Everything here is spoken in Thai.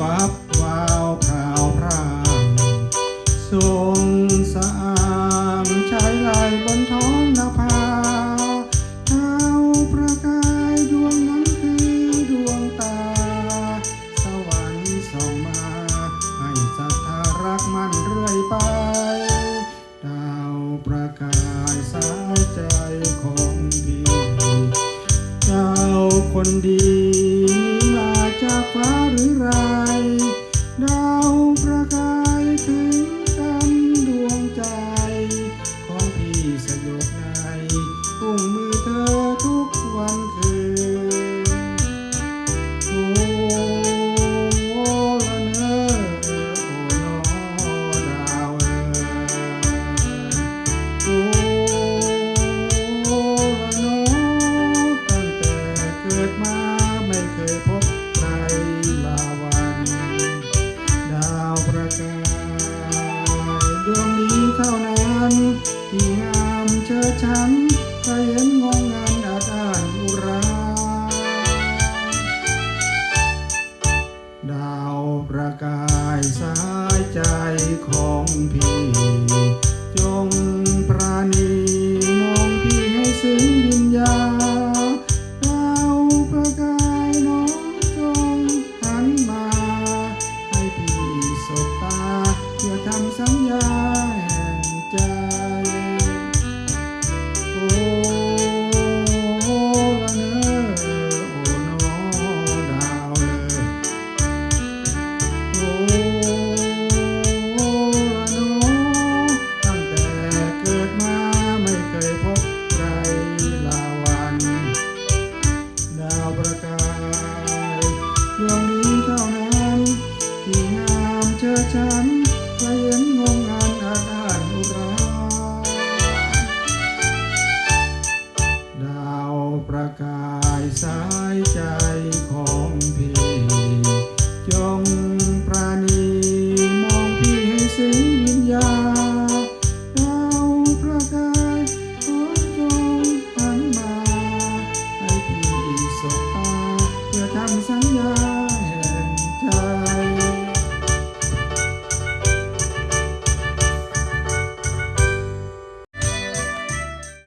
วับวาวข่าวพรางทรงสะอางชายไหลบนท้องนภาเท้าประกายดวงนั้นคือดวงตา สวรรค์ส่องมา ให้ศรัทธารักมันเรื่อยไป ดาวประกายสายใจของพี่ เจ้าคนดี ไร ดาวประกายถึงกันดวงใจ ของพี่สยบในอุ้งมือเธอทุกวันคืนโอ้ละเนอโอ้นอดาวเอ๋โอ้ละเนอตั้งแต่เกิดมาไม่เคยพบ ดาวประกายสายใจของพี่ จงปราณีมองพี่ให้ซึ้งวิญญาดาวประกายน้องจงหันมา ให้พี่สบตาเพื่อทำสัญญาแห่งใจ สายใจของพี่ จงปราณีมองพี่ให้สิ้นวิญญาเราประกายขอจงหันมา ให้พี่สบตาเพื่อทำสัญญา